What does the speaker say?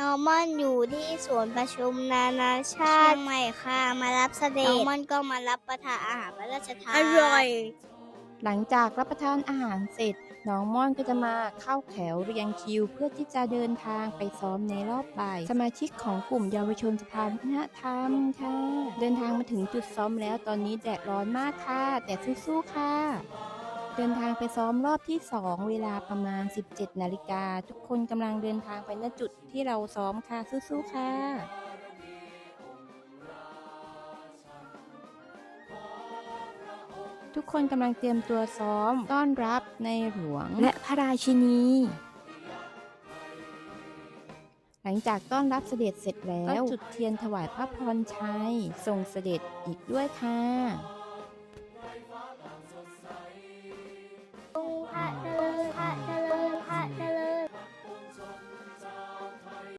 น้องม่อนอยู่ที่สวนประชุมนานาชาติเชียงใหม่ค่ะ มารับเสด็จน้องม่อนก็มารับประทานอาหารพระราชทานอร่อย หลังจากรับประทานอาหารเสร็จ น้องม่อนก็จะมาเข้าแถวเรียงคิว เพื่อที่จะเดินทางไปซ้อมในรอบบ่าย สมาชิกของกลุ่มเยาวชนสภาวัฒนธรรมค่ะ เดินทางมาถึงจุดซ้อมแล้วตอนนี้แดดร้อนมากค่ะ แต่สู้ๆค่ะเดินทางไปซ้อมรอบที่ 2 เวลาประมาณ 17 นาฬิกา ทุกคนกำลังเดินทางไปณจุดที่เราซ้อมค่ะ สู้ๆ ค่ะทุกคนกำลังเตรียมตัวซ้อมต้อนรับในหลวงและพระราชินี หลังจากต้อนรับเสด็จเสร็จแล้ว ก็จุดเทียนถวายพระพรชัยทรงเสด็จอีกด้วยค่ะ